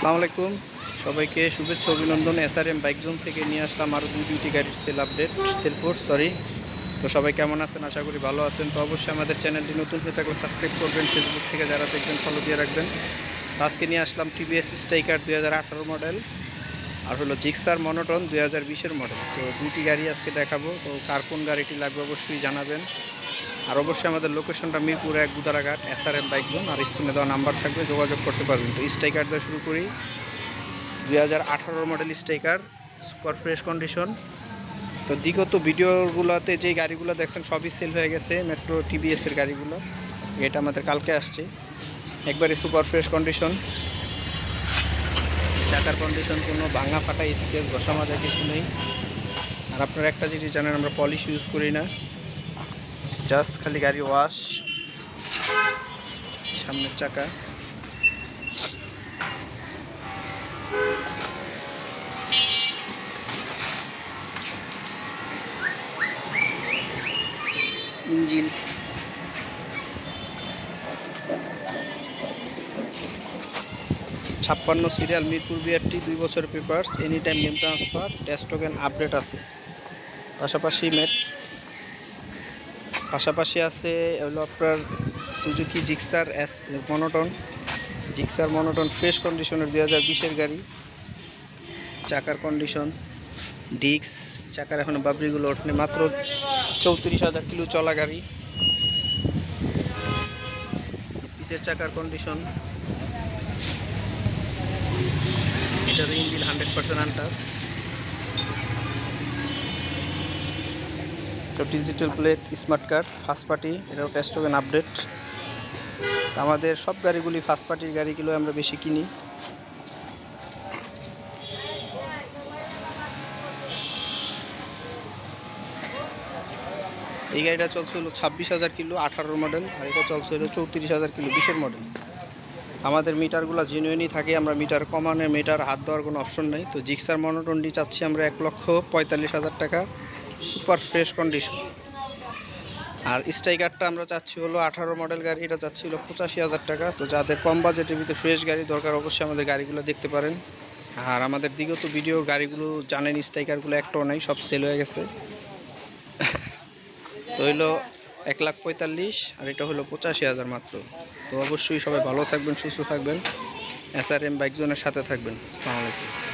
আসসালামু আলাইকুম। সবাইকে শুভেচ্ছা, অভিনন্দন। এসআরএম বাইক জোন থেকে নিয়ে আসলাম আরও দুই দুইটি গাড়ির সেল আপডেট সেলফোর সরি তো সবাই কেমন আছেন? আশা করি ভালো আছেন। তো অবশ্যই আমাদের চ্যানেলটি নতুন হয়ে থাকলে সাবস্ক্রাইব করবেন ফেসবুক থেকে যারা দেখবেন ফলো দিয়ে রাখবেন। আজকে নিয়ে আসলাম টিভিএস স্ট্রাইকার দুই হাজার আঠারো মডেল আর হলো জিক্সার মনোটন দুই হাজার মডেল তো দুইটি গাড়ি আজকে দেখাবো। তো কার কোন গাড়িটি লাগবে অবশ্যই জানাবেন। আর অবশ্যই আমাদের লোকেশনটা মিরপুর এক Gudaraghat S R M bike zone আর স্ক্রিনে দেওয়া নাম্বার থাকবে, যোগাযোগ করতে পারবেন। তো স্ট্রাইকার দিয়ে শুরু করি। দুই হাজার আঠারো model striker super fresh condition তো বিগত ভিডিওগুলোতে যে গাড়িগুলো দেখছেন, সবই সেল হয়ে গেছে মেট্রো টিভিএসের গাড়িগুলো। এটা আমাদের কালকে আসছে। একবারে সুপার ফ্রেশ কন্ডিশন চাকার কন্ডিশন কোনো ভাঙা ফাটা স্পেস ঘষা মাজা কিছু নেই। আর আপনারা একটা জিনিস জানেন, আমরা পলিশ ইউজ করি না। জাস্ট খালি গাড়ি ওয়াশ, সামনের চাকা। ইঞ্জিন। ছাপ্পান্ন সিরিয়াল, মিরপুর বিআরটি, দুই বছর papers any time name transfer tax token update আছে। পাশাপাশি মেট পাশাপাশি আছে হলো আপনার Suzuki Gixxer S monotone. Gixxer monotone fresh কন্ডিশনের দুই হাজার বিশের গাড়ি। চাকার কন্ডিশন ডিক্স। চাকার এখন বাবরিগুলো ওঠেনি, মাত্র চৌত্রিশ হাজার কিলো চলা গাড়ি। পিসের চাকার কন্ডিশন। এটার ইঞ্জিন হান্ড্রেড পার্সেন্ট আনটাচ এটা digital plate smart card first party এটাও টেস্ট টোকেন আপডেট আমাদের সব গাড়িগুলি ফার্স্ট পার্টির গাড়িগুলো আমরা বেশি কিনি। এই গাড়িটা চলছে হলো ছাব্বিশ হাজার কিলো আঠারো মডেল আর এটা চলছে হলো চৌত্রিশ হাজার কিলো, বিশের মডেল আমাদের মিটারগুলো জেনুইনই থাকে, আমরা মিটার কমানে, মিটার হাত দেওয়ার কোনো অপশন নেই। তো জিক্সার মনোটনটি চাচ্ছি আমরা এক লক্ষ পঁয়তাল্লিশ হাজার টাকা। Super fresh condition. আর স্ট্রাইকারটা আমরা চাচ্ছি হলো আঠারো মডেল গাড়ি, এটা চাচ্ছি হলো পঁচাশি হাজার টাকা। তো যাদের কম বাজেটের ভিতরে ফ্রেশ গাড়ি দরকার, অবশ্যই আমাদের গাড়িগুলো দেখতে পারেন। আর আমাদের বিগত ভিডিও গাড়িগুলো জানেন, স্ট্রাইকারগুলো একটাও নেই, সব সেল হয়ে গেছে। তো হইল এক লাখ পঁয়তাল্লিশ, আর এটা হলো পঁচাশি হাজার মাত্র। তো অবশ্যই সবাই ভালো থাকবেন, সুস্থ থাকবেন। এস আর এম বাইক জোনের সাথে থাকবেন। আসসালামু আলাইকুম।